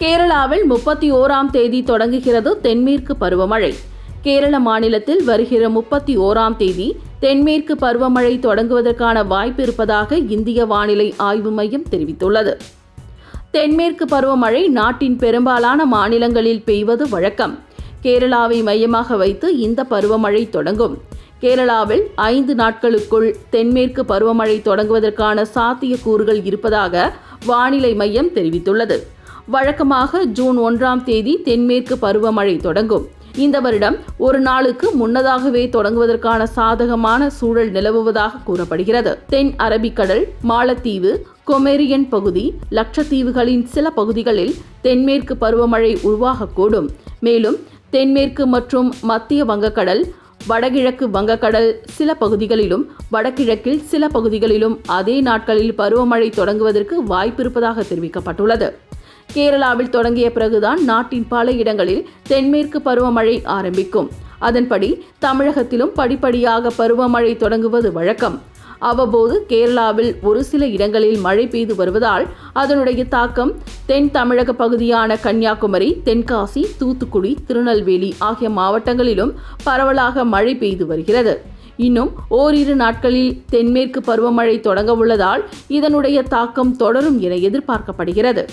கேரளாவில் முப்பத்தி ஓராம் தேதி தொடங்குகிறது தென்மேற்கு பருவமழை. கேரள மாநிலத்தில் வருகிற முப்பத்தி ஓராம் தேதி தென்மேற்கு பருவமழை தொடங்குவதற்கான வாய்ப்பு இருப்பதாக இந்திய வானிலை ஆய்வு மையம் தெரிவித்துள்ளது. தென்மேற்கு பருவமழை நாட்டின் பெரும்பாலான மாநிலங்களில் பெய்வது வழக்கம். கேரளாவை மையமாக வைத்து இந்த பருவமழை தொடங்கும். கேரளாவில் ஐந்து நாட்களுக்குள் தென்மேற்கு பருவமழை தொடங்குவதற்கான சாத்தியக்கூறுகள் இருப்பதாக வானிலை மையம் தெரிவித்துள்ளது. வழக்கமாக ஜூன் ஒன்றாம் தேதி தென்மேற்கு பருவமழை தொடங்கும். இந்த வருடம் ஒரு நாளுக்கு முன்னதாகவே தொடங்குவதற்கான சாதகமான சூழல் நிலவுவதாக கூறப்படுகிறது. தென் அரபிக்கடல் மாலத்தீவு கொமேரியன் பகுதி லட்சத்தீவுகளின் சில பகுதிகளில் தென்மேற்கு பருவமழை உருவாகக்கூடும். மேலும் தென்மேற்கு மற்றும் மத்திய வங்கக்கடல் வடகிழக்கு வங்கக்கடல் சில பகுதிகளிலும் வடகிழக்கில் சில பகுதிகளிலும் அதே நாட்களில் பருவமழை தொடங்குவதற்கு வாய்ப்பிருப்பதாக தெரிவிக்கப்பட்டுள்ளது. கேரளாவில் தொடங்கிய பிறகுதான் நாட்டின் பல இடங்களில் தென்மேற்கு பருவமழை ஆரம்பிக்கும். அதன்படி தமிழகத்திலும் படிப்படியாக பருவமழை தொடங்குவது வழக்கம். அவ்வப்போது கேரளாவில் ஒரு சில இடங்களில் மழை பெய்து வருவதால் அதனுடைய தாக்கம் தென் தமிழக பகுதியான கன்னியாகுமரி தென்காசி தூத்துக்குடி திருநெல்வேலி ஆகிய மாவட்டங்களிலும் பரவலாக மழை பெய்து வருகிறது. இன்னும் ஓரிரு நாட்களில் தென்மேற்கு பருவமழை தொடங்க உள்ளதால் இதனுடைய தாக்கம் தொடரும் என எதிர்பார்க்கப்படுகிறது.